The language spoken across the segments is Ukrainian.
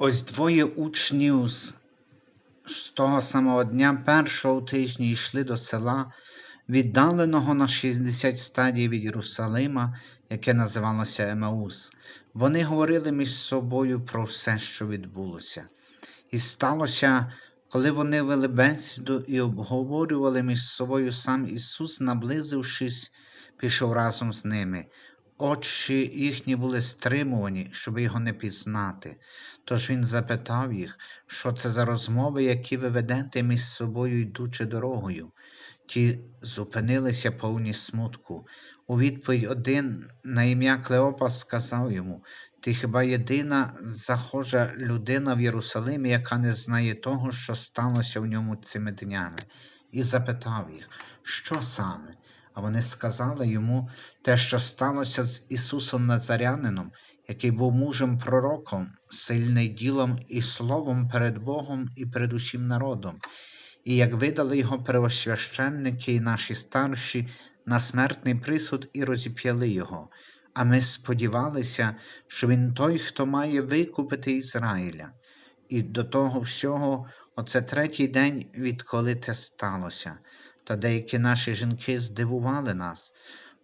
Ось двоє учнів з того самого дня першого тижня йшли до села, віддаленого на 60 стадій від Єрусалима, яке називалося Емаус. Вони говорили між собою про все, що відбулося. І сталося, коли вони вели бесіду і обговорювали між собою сам Ісус, наблизившись, пішов разом з ними. Очі їхні були стримувані, щоб його не пізнати. Тож він запитав їх, що це за розмови, які ви ведете між собою, йдучи дорогою. Ті зупинилися повні смутку. У відповідь один на ім'я Клеопа сказав йому Ти хіба єдина захожа людина в Єрусалимі, яка не знає того, що сталося в ньому цими днями, і запитав їх, що саме? А вони сказали йому те, що сталося з Ісусом Назарянином, який був мужем пророком, сильний ділом і словом перед Богом і перед усім народом, і як видали його первосвященники і наші старші на смертний присуд і розіп'яли його. А ми сподівалися, що він той, хто має викупити Ізраїля. І до того всього, оце третій день, відколи те сталося. Та деякі наші жінки здивували нас,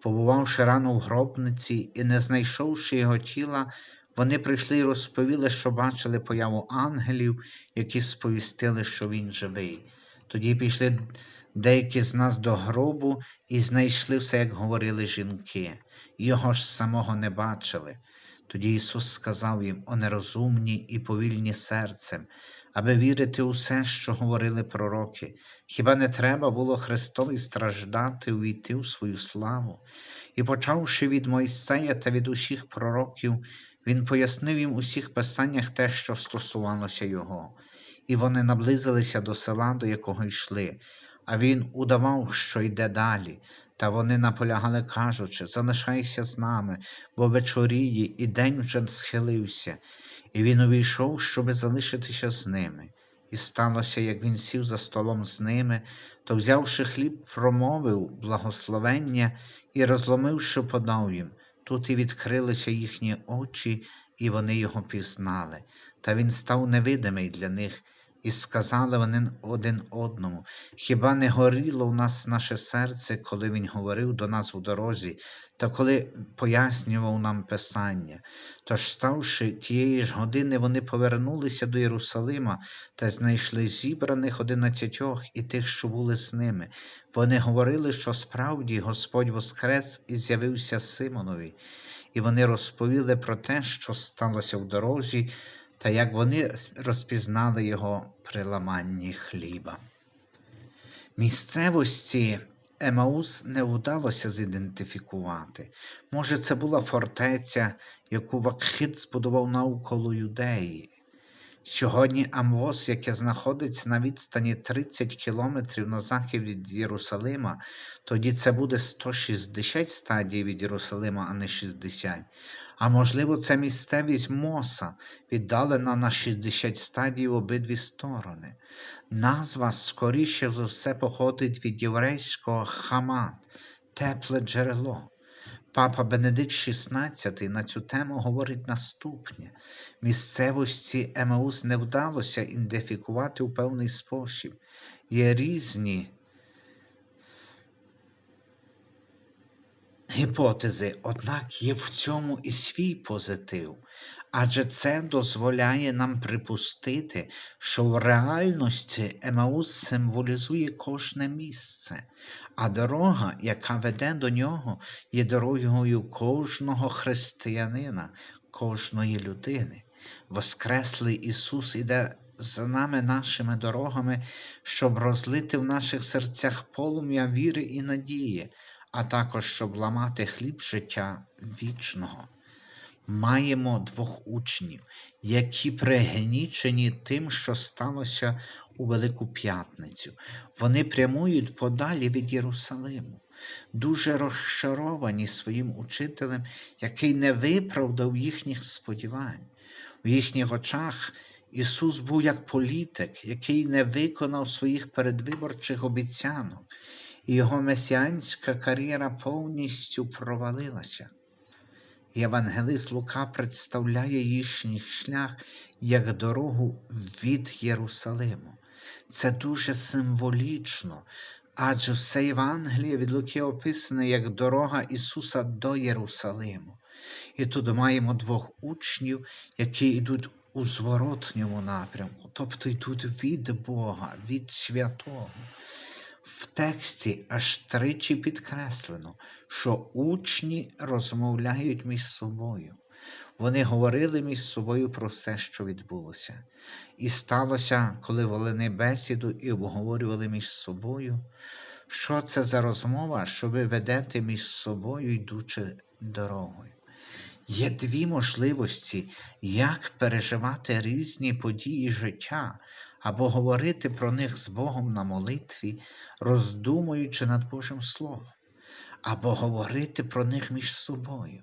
побувавши рано в гробниці і не знайшовши його тіла, вони прийшли і розповіли, що бачили появу ангелів, які сповістили, що він живий. Тоді пішли деякі з нас до гробу і знайшли все, як говорили жінки, його ж самого не бачили. Тоді Ісус сказав їм, о нерозумні і повільні серцем, аби вірити у все, що говорили пророки. Хіба не треба було Христові страждати, увійти у свою славу? І, почавши від Мойсея та від усіх пророків, Він пояснив їм у всіх писаннях те, що стосувалося Його. І вони наблизилися до села, до якого йшли, а він удавав, що йде далі. Та вони наполягали, кажучи, залишайся з нами, бо вечоріє, і день вже схилився, і він увійшов, щоби залишитися з ними. І сталося, як він сів за столом з ними, то, взявши хліб, промовив благословення і, розломивши, подав їм. Тут і відкрилися їхні очі, і вони його пізнали. Та він став невидимий для них. І сказали вони один одному, хіба не горіло в нас наше серце, коли він говорив до нас у дорозі, та коли пояснював нам Писання. Тож, ставши тієї ж години, вони повернулися до Єрусалима та знайшли зібраних одинадцятьох і тих, що були з ними. Вони говорили, що справді Господь воскрес і з'явився Симонові, і вони розповіли про те, що сталося в дорозі та як вони розпізнали його при ламанні хліба. Місцевості Емаус не вдалося зідентифікувати. Може, це була фортеця, яку Вакхит збудував навколо юдеї. Сьогодні Амвос, яке знаходиться на відстані 30 кілометрів на захід від Єрусалима, тоді це буде 160 стадій від Єрусалима, а не 60. А можливо, це місцевість Моса, віддалена на 60 стадій в обидві сторони. Назва, скоріше за все, походить від єврейського хамат, тепле джерело. Папа Бенедикт XVI на цю тему говорить наступне: місцевості Емаус не вдалося ідентифікувати у певний спосіб. Є різні гіпотези, однак є в цьому і свій позитив, адже це дозволяє нам припустити, що в реальності Емаус символізує кожне місце, а дорога, яка веде до нього, є дорогою кожного християнина, кожної людини. Воскреслий Ісус іде за нами нашими дорогами, щоб розлити в наших серцях полум'я віри і надії а також щоб ламати хліб життя вічного. Маємо двох учнів, які пригнічені тим, що сталося у Велику П'ятницю. Вони прямують подалі від Єрусалиму, дуже розчаровані своїм учителем, який не виправдав їхніх сподівань. У їхніх очах Ісус був як політик, який не виконав своїх передвиборчих обіцянок його месіанська кар'єра повністю провалилася. Євангелист Лука представляє їхній шлях як дорогу від Єрусалиму. Це дуже символічно, адже все Євангеліє від Луки описане як дорога Ісуса до Єрусалиму. І тут маємо двох учнів, які йдуть у зворотньому напрямку, тобто йдуть від Бога, від святого. В тексті аж тричі підкреслено, що учні розмовляють між собою. Вони говорили між собою про все, що відбулося. І сталося, коли вони бесіду і обговорювали між собою, що це за розмова, що ви ведете між собою, йдучи дорогою. Є дві можливості, як переживати різні події життя або говорити про них з Богом на молитві, роздумуючи над Божим Словом, або говорити про них між собою.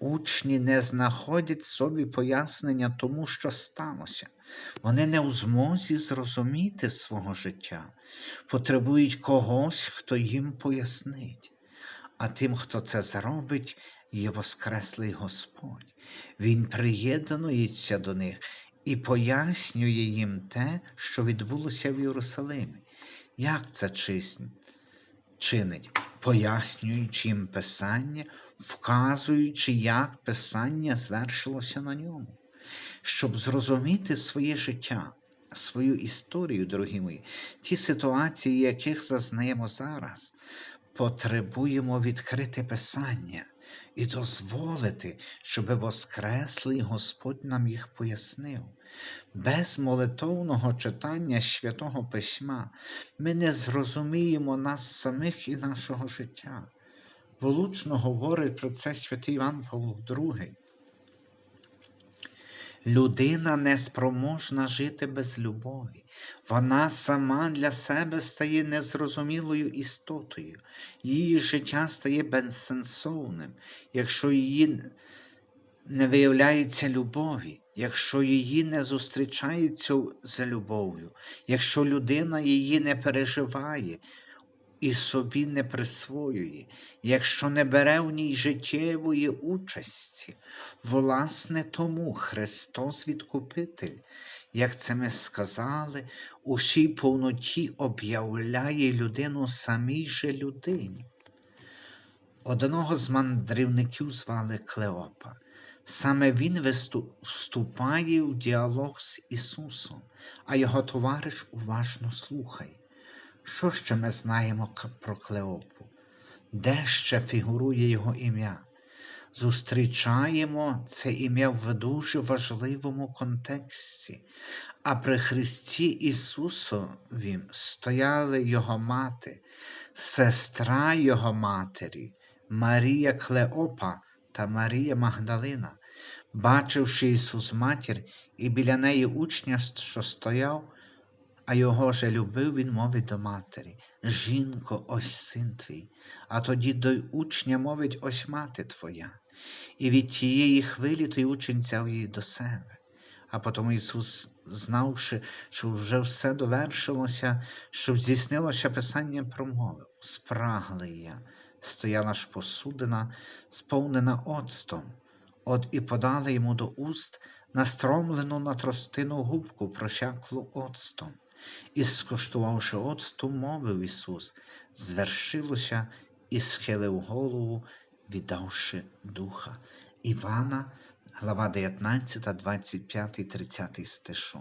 Учні не знаходять собі пояснення тому, що сталося. Вони не у змозі зрозуміти свого життя, потребують когось, хто їм пояснить. А тим, хто це зробить, є Воскреслий Господь. Він приєднується до них і пояснює їм те, що відбулося в Єрусалимі. Як це чинить? Пояснюючи їм Писання, вказуючи, як Писання звершилося на ньому. Щоб зрозуміти своє життя, свою історію, дорогі мої, ті ситуації, яких зазнаємо зараз, потребуємо відкрити Писання і дозволити, щоби Воскреслий Господь нам їх пояснив. Без молитовного читання святого Письма ми не зрозуміємо нас самих і нашого життя. Волучно говорить про це святий Іван Павло II. Людина неспроможна жити без любові. Вона сама для себе стає незрозумілою істотою, її життя стає безсенсовним, якщо її не виявляється любові, якщо її не зустрічається за любов'ю, якщо людина її не переживає, і собі не присвоює, якщо не бере в ній життєвої участі, власне тому Христос Відкупитель, як це ми сказали, у всій повноті об'являє людину самій же людині. Одного з мандрівників звали Клеопа. Саме він вступає в діалог з Ісусом, а його товариш уважно слухає. Що ще ми знаємо про Клеопу? Де ще фігурує його ім'я? Зустрічаємо це ім'я в дуже важливому контексті, а при Христі Ісусові стояли Його мати, сестра Його матері, Марія Клеопа та Марія Магдалина. Бачивши Ісус матір і біля неї учня, що стояв, а його же любив, він мовить до матері Жінко, ось син твій, а тоді до учня мовить ось мати твоя. І від тієї хвилі той учень взяв її до себе. А потім Ісус, знавши, що вже все довершилося, щоб здійснилося Писання промовив Спрагли я, стояла ж посудина, сповнена оцтом, от і подали йому до уст настромлену на тростину губку, просяклу оцтом. І, скуштувавши оцту, мовив Ісус, звершилося і схилив голову, віддавши духа. Івана, глава 19, 25, 30 стишу.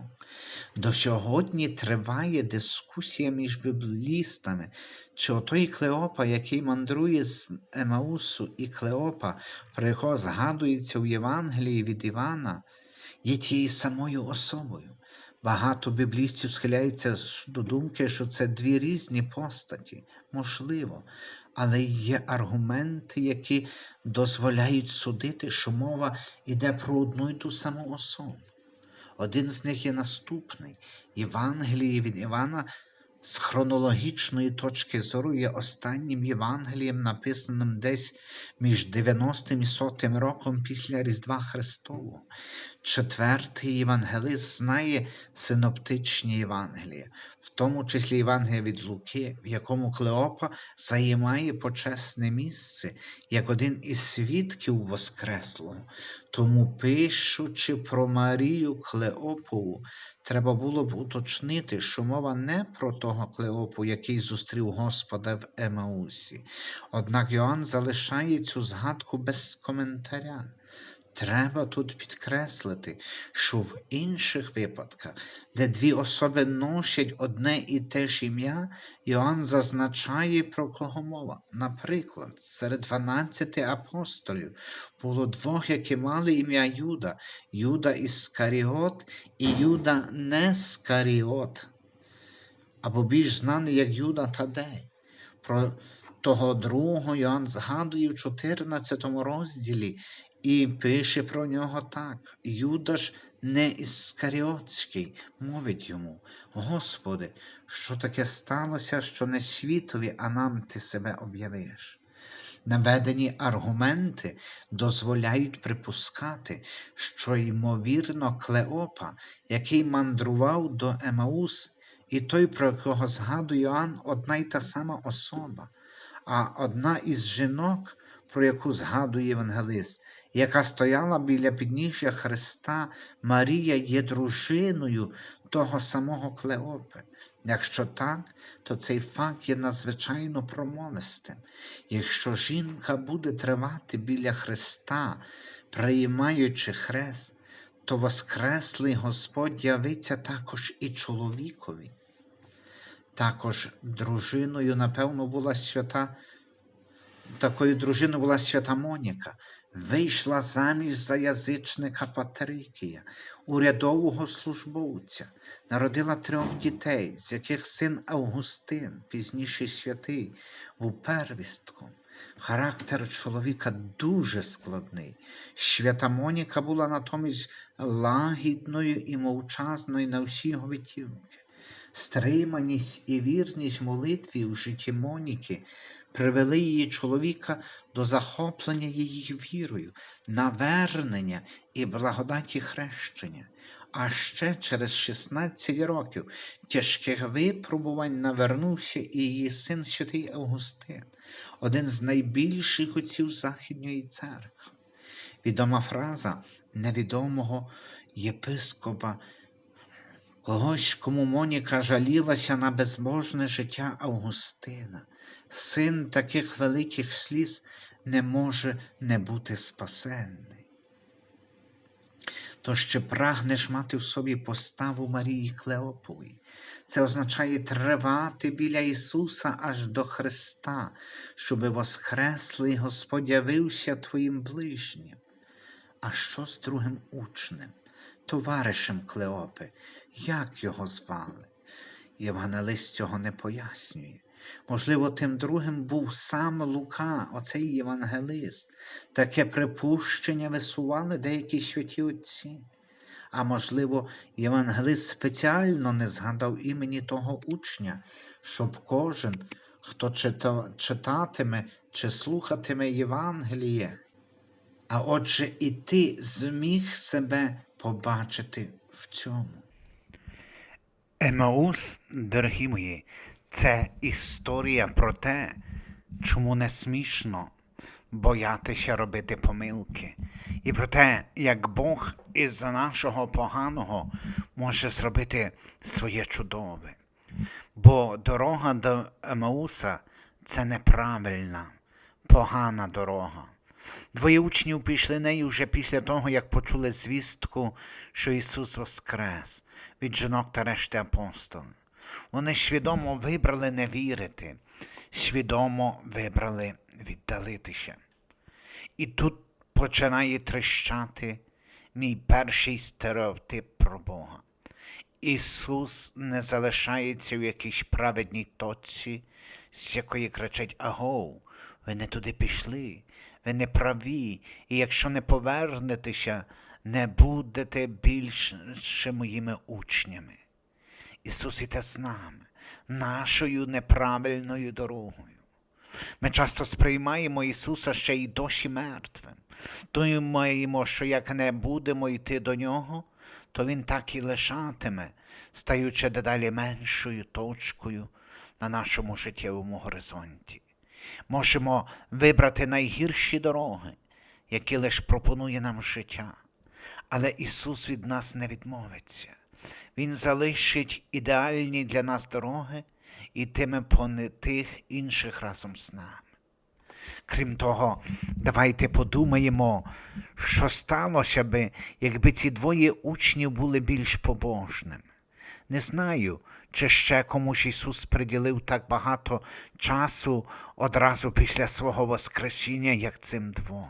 До сьогодні триває дискусія між біблістами, чи отой Клеопа, який мандрує з Емаусу, і Клеопа, про якого згадується в Євангелії від Івана, є тією самою особою. Багато біблістів схиляється до думки, що це дві різні постаті, можливо, але є аргументи, які дозволяють судити, що мова йде про одну й ту саму особу. Один з них є наступний Євангеліє від Івана з хронологічної точки зору є останнім Євангелієм, написаним десь між 90 і 100 роком після Різдва Христового. Четвертий євангелист знає синоптичні Євангелія, в тому числі Євангелія від Луки, в якому Клеопа займає почесне місце як один із свідків Воскреслого. Тому, пишучи про Марію Клеопову, треба було б уточнити, що мова не про того Клеопу, який зустрів Господа в Емаусі. Однак Йоанн залишає цю згадку без коментаря. Треба тут підкреслити, що в інших випадках, де дві особи носять одне і те ж ім'я, Йоанн зазначає, про кого мова. Наприклад, серед 12 апостолів було двох, які мали ім'я Юда, Юда Іскаріот і Юда Нескаріот, або більш знаний як Юда Тадей. Про того другого Йоанн згадує в 14 розділі і пише про нього так. Юда ж не Іскаріотський, мовить йому, Господи, що таке сталося, що не світові, а нам ти себе об'явиш. Наведені аргументи дозволяють припускати, що, ймовірно, Клеопа, який мандрував до Емаус, і той, про якого згадує Йоанн, одна й та сама особа, а одна із жінок, про яку згадує Євангелист, яка стояла біля підніжжя Христа, Марія є дружиною того самого Клеопи. Якщо так, то цей факт є надзвичайно промовистим. Якщо жінка буде тривати біля Христа, приймаючи хрест, то Воскреслий Господь явиться також і чоловікові. Також дружиною, напевно, була свята, такою дружиною була свята Моніка, вийшла заміж за язичника Патрикія, урядового службовця, народила трьох дітей, з яких син Августин, пізніший святий, був первістком. Характер чоловіка дуже складний. Свята Моніка була натомість лагідною і мовчазною на всі його витівки. Стриманість і вірність молитві у житті Моніки привели її чоловіка до захоплення її вірою, навернення і благодаті хрещення. А ще через 16 років тяжких випробувань навернувся і її син святий Августин, один з найбільших отців Західньої церкви. Відома фраза невідомого єпископа когось, кому Моніка жалілася на безбожне життя Августина. Син таких великих сліз не може не бути спасенний. То ще прагнеш мати в собі поставу Марії Клеопової. Це означає тривати біля Ісуса аж до Христа, щоби воскреслий Господь явився твоїм ближнім. А що з другим учнем, товаришем Клеопи? Як його звали? Євангелист цього не пояснює. Можливо, тим другим був сам Лука, оцей євангелист. Таке припущення висували деякі святі отці. А можливо, євангелист спеціально не згадав імені того учня, щоб кожен, хто читатиме чи слухатиме Євангеліє, а отже, і ти зміг себе побачити в цьому. Емаус, дорогі мої, це історія про те, чому не смішно боятися робити помилки, і про те, як Бог із-за нашого поганого може зробити своє чудове. Бо дорога до Емауса це неправильна, погана дорога. Двоє учнів пішли нею вже після того, як почули звістку, що Ісус воскрес від жінок та решти апостолів. Вони свідомо вибрали не вірити, свідомо вибрали віддалитися. І тут починає тріщати мій перший стереотип про Бога. Ісус не залишається в якійсь праведній точці, з якої кричать Агоу, ви не туди пішли, ви не праві, і якщо не повернетеся, не будете більше моїми учнями. Ісус іде з нами, нашою неправильною дорогою. Ми часто сприймаємо Ісуса ще й досі мертвим. Думаємо, що як не будемо йти до Нього, то Він так і лишатиме, стаючи дедалі меншою точкою на нашому життєвому горизонті. Можемо вибрати найгірші дороги, які лише пропонує нам життя. Але Ісус від нас не відмовиться. Він залишить ідеальні для нас дороги і йтиме по не- тих інших разом з нами. Крім того, давайте подумаємо, що сталося би, якби ці двоє учнів були більш побожними. Не знаю, чи ще комусь Ісус приділив так багато часу одразу після свого Воскресіння, як цим двом.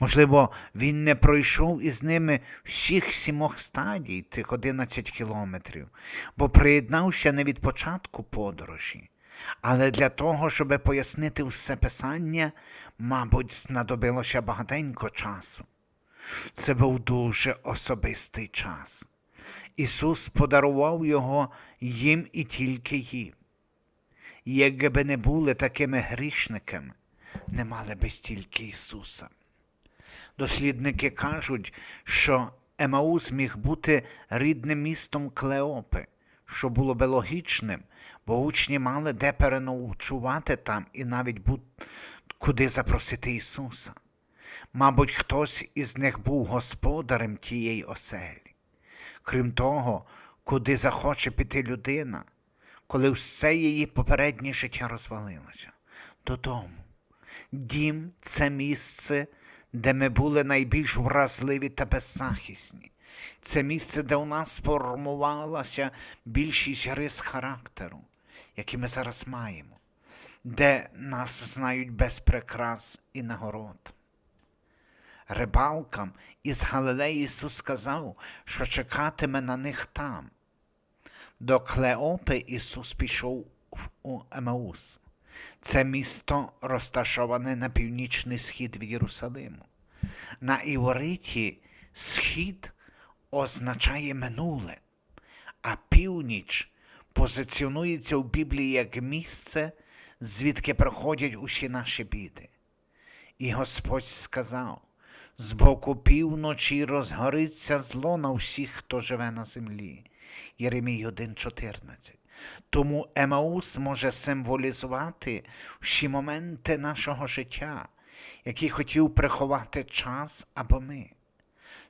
Можливо, він не пройшов із ними всіх сімох стадій, цих 11 кілометрів, бо приєднався не від початку подорожі. Але для того, щоб пояснити все писання, мабуть, знадобилося багатенько часу. Це був дуже особистий час. Ісус подарував його їм і тільки їм. Якби не були такими грішниками, не мали би стільки Ісуса. Дослідники кажуть, що Емаус міг бути рідним містом Клеопи, що було би логічним, бо учні мали де переночувати там і навіть бу- куди запросити Ісуса. Мабуть, хтось із них був господарем тієї оселі. Крім того, куди захоче піти людина, коли все її попереднє життя розвалилося, додому. Дім це місце, де ми були найбільш вразливі та беззахисні. Це місце, де у нас сформувалася більшість рис характеру, які ми зараз маємо, де нас знають без прикрас і нагород. Рибалкам із Галилеї Ісус сказав, що чекатиме на них там. До Клеопи Ісус пішов у Емаус. Це місто розташоване на північний схід від Єрусалиму. На Іориті схід означає минуле, а північ позиціонується в Біблії як місце, звідки приходять усі наші біди. І Господь сказав: з боку півночі розгориться зло на всіх, хто живе на землі. Єремій 1.14. Тому Емаус може символізувати всі моменти нашого життя, які хотів приховати час або ми.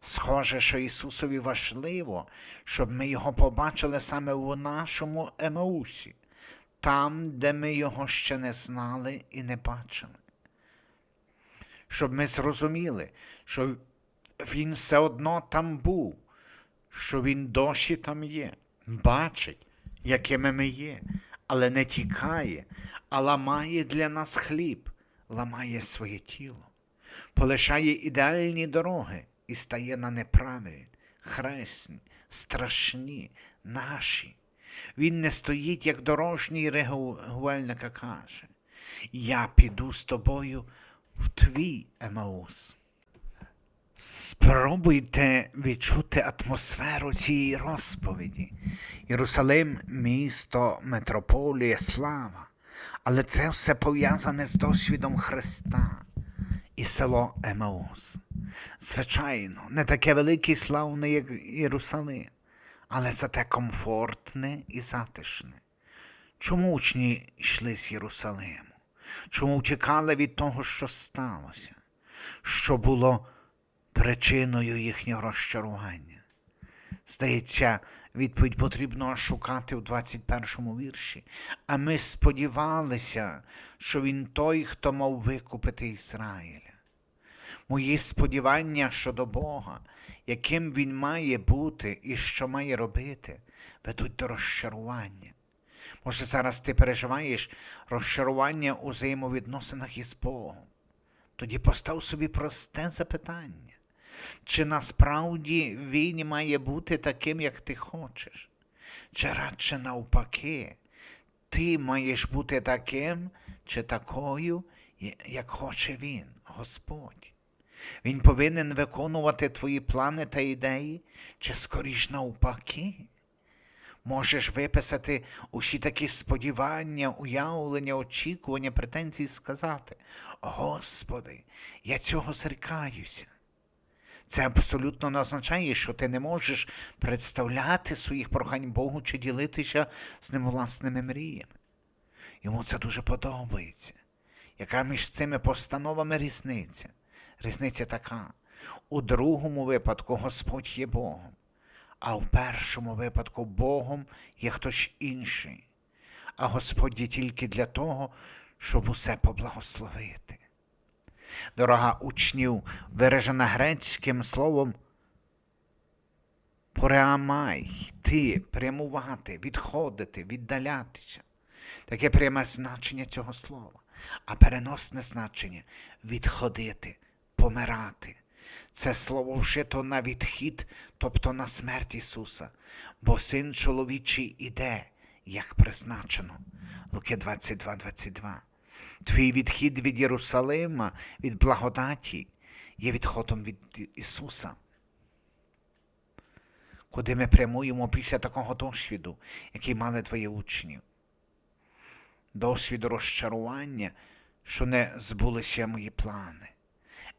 Схоже, що Ісусові важливо, щоб ми його побачили саме у нашому Емаусі, там, де ми його ще не знали і не бачили щоб ми зрозуміли, що він все одно там був, що він досі там є, бачить, якими ми є, але не тікає, а ламає для нас хліб, ламає своє тіло, полишає ідеальні дороги і стає на неправильні, хресні, страшні, наші. Він не стоїть, як дорожній регулювальник, а каже: Я піду з тобою в твій Емаус. Спробуйте відчути атмосферу цієї розповіді. Єрусалим місто, метрополія, слава. Але це все пов'язане з досвідом Христа і село Емаус. Звичайно, не таке велике і славне, як Єрусалим, але зате комфортне і затишне. Чому учні йшли з Єрусалиму? Чому втікали від того, що сталося, що було причиною їхнього розчарування? Здається, відповідь потрібно шукати у 21 вірші. А ми сподівалися, що він той, хто мав викупити Ізраїля. Мої сподівання щодо Бога, яким він має бути і що має робити, ведуть до розчарування. Може, зараз ти переживаєш розчарування у взаємовідносинах із Богом. Тоді постав собі просте запитання. Чи насправді він має бути таким, як ти хочеш? Чи радше навпаки, ти маєш бути таким чи такою, як хоче він, Господь? Він повинен виконувати твої плани та ідеї, чи скоріш навпаки? Можеш виписати усі такі сподівання, уявлення, очікування, претензії сказати: Господи, я цього зрікаюся. Це абсолютно не означає, що ти не можеш представляти своїх прохань Богу чи ділитися з ним власними мріями. Йому це дуже подобається. Яка між цими постановами різниця? Різниця така. У другому випадку Господь є Богом, а в першому випадку Богом є хтось інший. А Господь є тільки для того, щоб усе поблагословити. Дорога учнів, виражена грецьким словом Пореамай, йти, прямувати, відходити, віддалятися. Таке пряме значення цього слова, а переносне значення відходити, помирати. Це слово вжито на відхід, тобто на смерть Ісуса, бо син чоловічий іде, як призначено. Луки 22, 22. Твій відхід від Єрусалима, від благодаті, є відходом від Ісуса куди ми прямуємо після такого досвіду, який мали твої учні. Досвіду розчарування, що не збулися мої плани.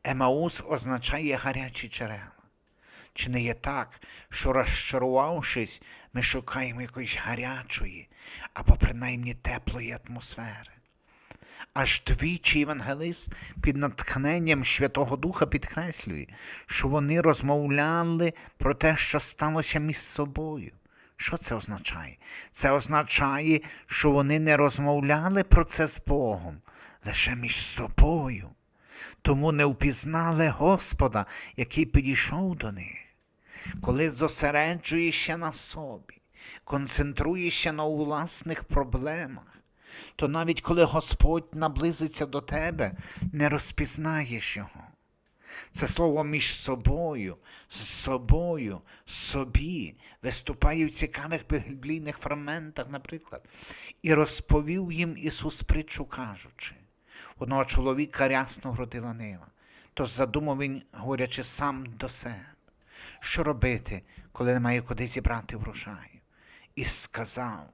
Емаус означає гарячі джерела. Чи не є так, що розчарувавшись, ми шукаємо якоїсь гарячої або принаймні теплої атмосфери? Аж двічі євангелист під натхненням Святого Духа підкреслює, що вони розмовляли про те, що сталося між собою. Що це означає? Це означає, що вони не розмовляли про це з Богом, лише між собою. Тому не впізнали Господа, який підійшов до них. Коли зосереджуєшся на собі, концентруєшся на власних проблемах, то навіть коли Господь наблизиться до тебе, не розпізнаєш його. Це слово між собою, з собою, собі виступає в цікавих біблійних фрагментах, наприклад, і розповів їм Ісус притчу, кажучи, одного чоловіка рясно вродила нива. Тож задумав він, говорячи сам до себе, що робити, коли немає куди зібрати врожаю. І сказав,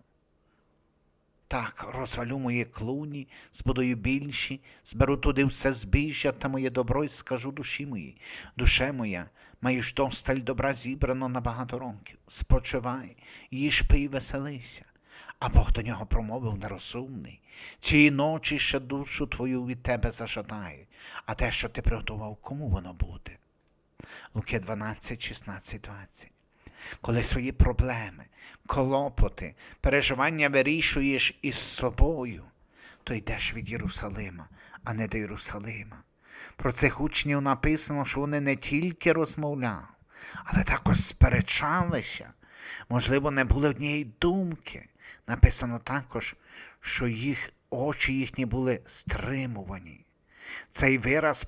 так, розвалю мої клуні, збудую більші, зберу туди все збіжжя та моє добро і скажу душі моїй. Душе моя, маєш досталь добра зібрано на багато років. Спочивай, їж пий веселися. А Бог до нього промовив нерозумний. Цієї ночі ще душу твою від тебе зажадають, а те, що ти приготував, кому воно буде? Луки 12, 16, 20 коли свої проблеми, клопоти, переживання вирішуєш із собою, то йдеш від Єрусалима, а не до Єрусалима. Про цих учнів написано, що вони не тільки розмовляли, але також сперечалися. Можливо, не були однієї думки. Написано також, що їх очі їхні були стримувані. Цей вираз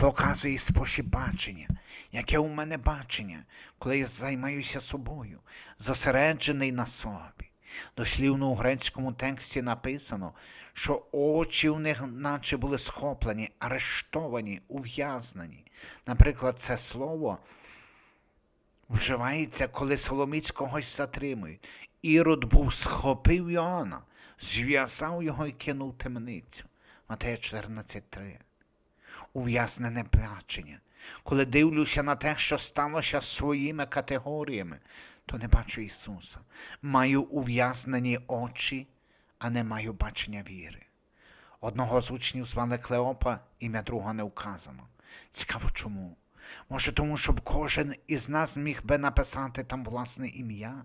показує спосіб бачення, яке у мене бачення, коли я займаюся собою, зосереджений на собі. Дослівно у грецькому тексті написано, що очі у них наче були схоплені, арештовані, ув'язнені. Наприклад, це слово вживається, коли Соломіць когось затримують. Ірод був схопив Йоанна, зв'язав його і кинув темницю. Матея 14.3 ув'язнене бачення. Коли дивлюся на те, що сталося своїми категоріями, то не бачу Ісуса. Маю ув'язнені очі, а не маю бачення віри. Одного з учнів звали Клеопа, ім'я друга не вказано. Цікаво чому? Може, тому, щоб кожен із нас міг би написати там власне ім'я?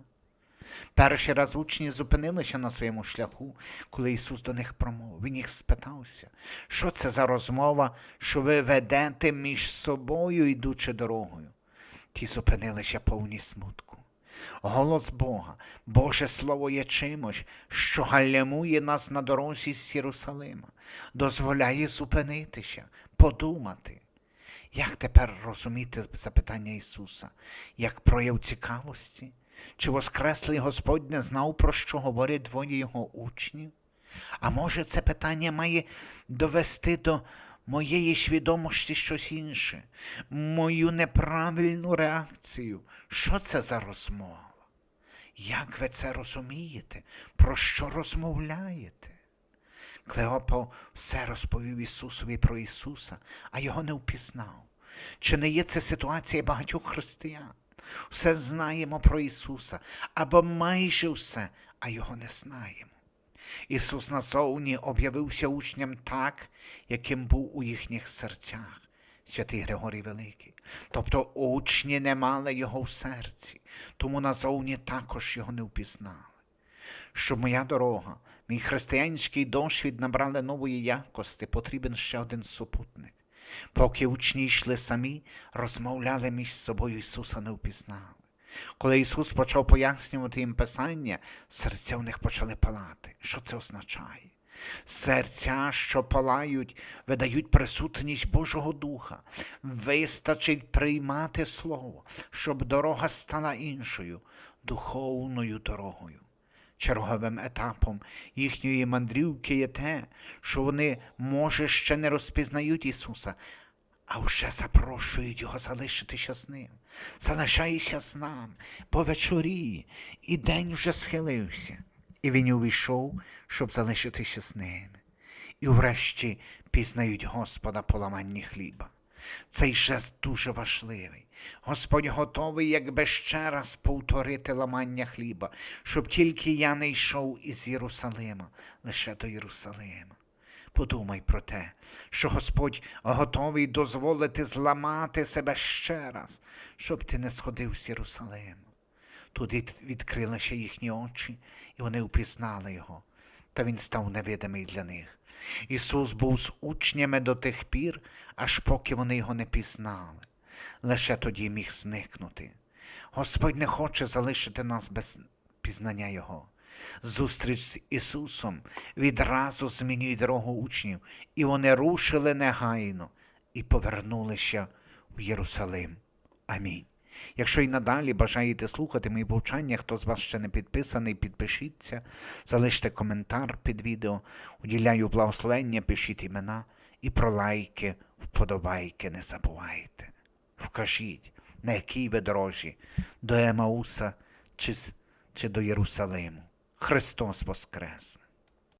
Перший раз учні зупинилися на своєму шляху, коли Ісус до них промовив. Він їх спитався, що це за розмова, що ви ведете між собою, йдучи дорогою. Ті зупинилися повні смутку. Голос Бога, Боже Слово є чимось, що галямує нас на дорозі з Єрусалима, дозволяє зупинитися, подумати. Як тепер розуміти запитання Ісуса, як прояв цікавості? Чи Воскреслий Господь не знав, про що говорять двоє його учнів? А може, це питання має довести до моєї свідомості щось інше, мою неправильну реакцію? Що це за розмова? Як ви це розумієте? Про що розмовляєте? Клеопо все розповів Ісусові про Ісуса, а його не впізнав. Чи не є це ситуація багатьох християн? Все знаємо про Ісуса, або майже все, а його не знаємо. Ісус назовні об'явився учням так, яким був у їхніх серцях, святий Григорій Великий. Тобто учні не мали його в серці, тому назовні також його не впізнали. Щоб моя дорога, мій християнський досвід набрали нової якості, потрібен ще один супутник. Поки учні йшли самі, розмовляли між собою Ісуса не впізнали. Коли Ісус почав пояснювати їм Писання, серця в них почали палати. Що це означає? Серця, що палають, видають присутність Божого Духа. Вистачить приймати Слово, щоб дорога стала іншою, духовною дорогою. Черговим етапом їхньої мандрівки є те, що вони, може, ще не розпізнають Ісуса, а вже запрошують Його залишитися з ним. Залишайся з нами, бо вечоріє, і день вже схилився. І він увійшов, щоб залишитися з ними. І врешті пізнають Господа по ламанні хліба. Цей жест дуже важливий. Господь готовий, якби ще раз повторити ламання хліба, щоб тільки я не йшов із Єрусалима, лише до Єрусалима. Подумай про те, що Господь готовий дозволити зламати себе ще раз, щоб ти не сходив з Єрусалима. Туди відкрилися їхні очі, і вони впізнали його, та він став невидимий для них. Ісус був з учнями до тих пір, аж поки вони його не пізнали. Лише тоді міг зникнути. Господь не хоче залишити нас без пізнання Його. Зустріч з Ісусом відразу змінює дорогу учнів, і вони рушили негайно і повернулися в Єрусалим. Амінь. Якщо і надалі бажаєте слухати мої повчання, хто з вас ще не підписаний, підпишіться, залиште коментар під відео, уділяю благословення, пишіть імена і про лайки, вподобайки не забувайте. Вкажіть, на якій ви дорожі, до Емауса чи, чи до Єрусалиму. Христос Воскрес!